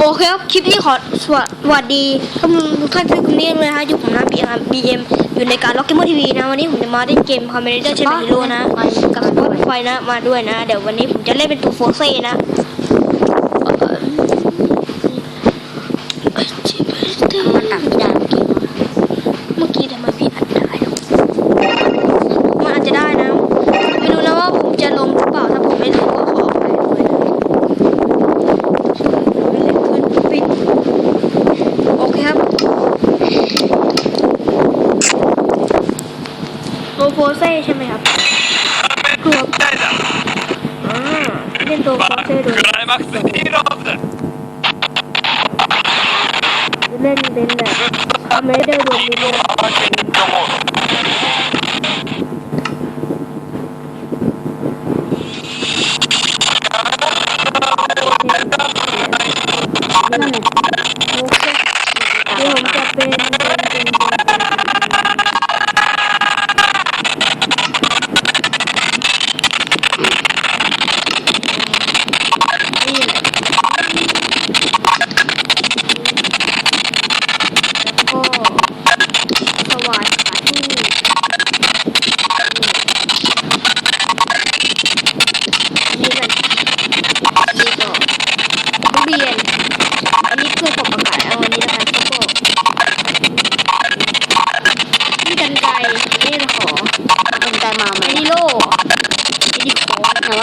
โอเคครับ คลิปนี้ขอสวัสดีท่านทุกท่านที่คุณเรียนเลยนะฮะอยู่ผมนะบีครับบีเอ็มอยู่ในการล็อกเกมทีวีนะ วันนี้ผมจะมาเล่นเกมคอมเมดี้เช่นฮีโร่นะกับสปอไฟนะมาด้วยนะ เดี๋ยววันนี้ผมจะเล่นเป็นตัวโฟเซ่นะเอ่อเอ้ยจิบเดี๋ยวมันตัดไม่ได้เมื่อกี้ เมื่อกี้ทำไมพี่อัดได้หรอมันอาจจะได้นะ ไม่รู้นะว่าผมจะลงหรือเปล่า ถ้าผมไม่ลงก็ขออภัยด้วยนะไม่ได้ขึ้นปิดโอเคครับ ตัวโฟเซ่ใช่ไหมครับครับ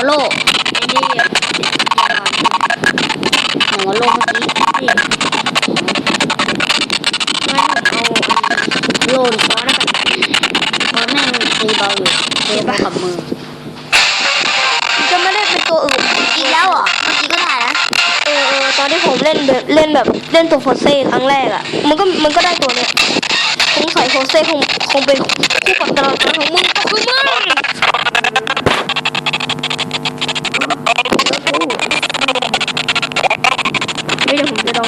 โลกอันนี้ยาวไหนว่าโลกเมื่อกี้นี่งั้นผมเอาอันนี้โลดิขอแล้วกันเพราะแม่งตีเบาอยู่เทเบากับมือจะไม่ได้เป็นตัวอื่นอีกแล้วเหรอเมื่อกี้ก็ได้นะเออเออตอนที่ผมเล่นแบบเล่นแบบเล่นตัวโฟเซ่ครั้งแรกอะ มันก็มันก็ได้ตัวเนี้ยสงสัยโฟเซ่คงคงเป็นคู่ปรับตลอดกาลของมึงก็คือมึง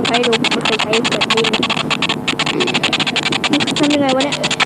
ใช้ดูมเคยใช้แบบนี้ทำยังไงวะเนี่ย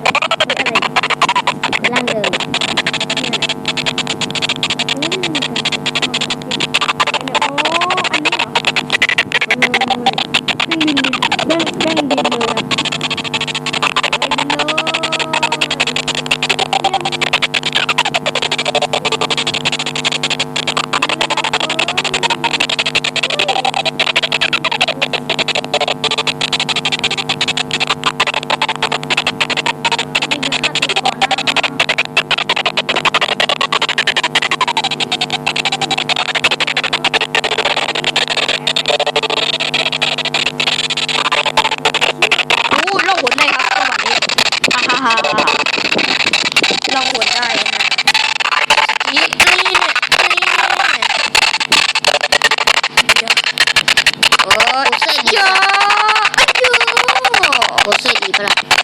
โคเซ่ดี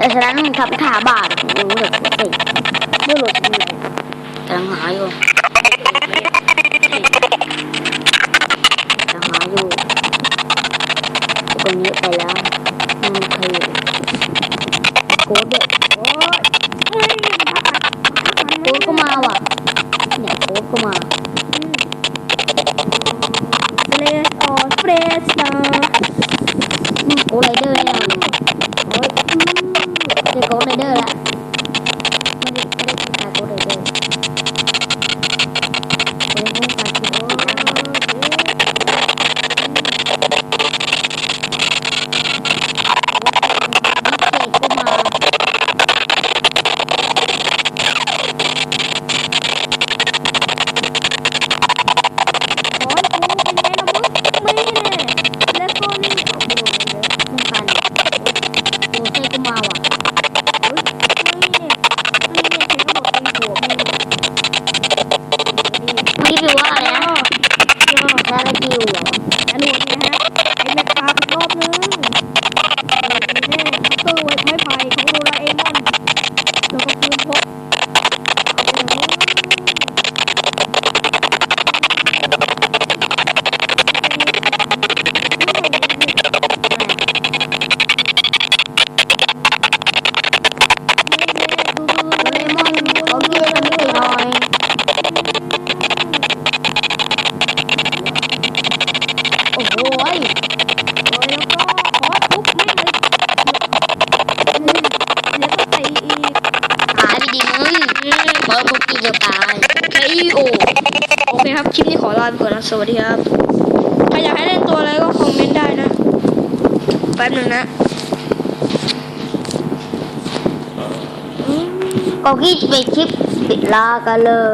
แต่ฉะนั้นมึงทำขาบาดรู้เลยโคเซ่ไม่หลุดยังไงกำลังหาอยู่กำลังหาอยู่ตรงนี้ไปแล้วไม่มีใคยโคตรเด็ก ไปก่อนนะสวัสดีครับ ใครอยากให้เล่นตัวอะไรก็คอมเมนต์ได้นะ แป๊บหนึ่งนะก็คิดไปคลิปปิดลากันเลย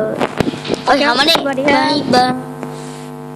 เอ้ยทำมาดิสวัสดีครับเบอร์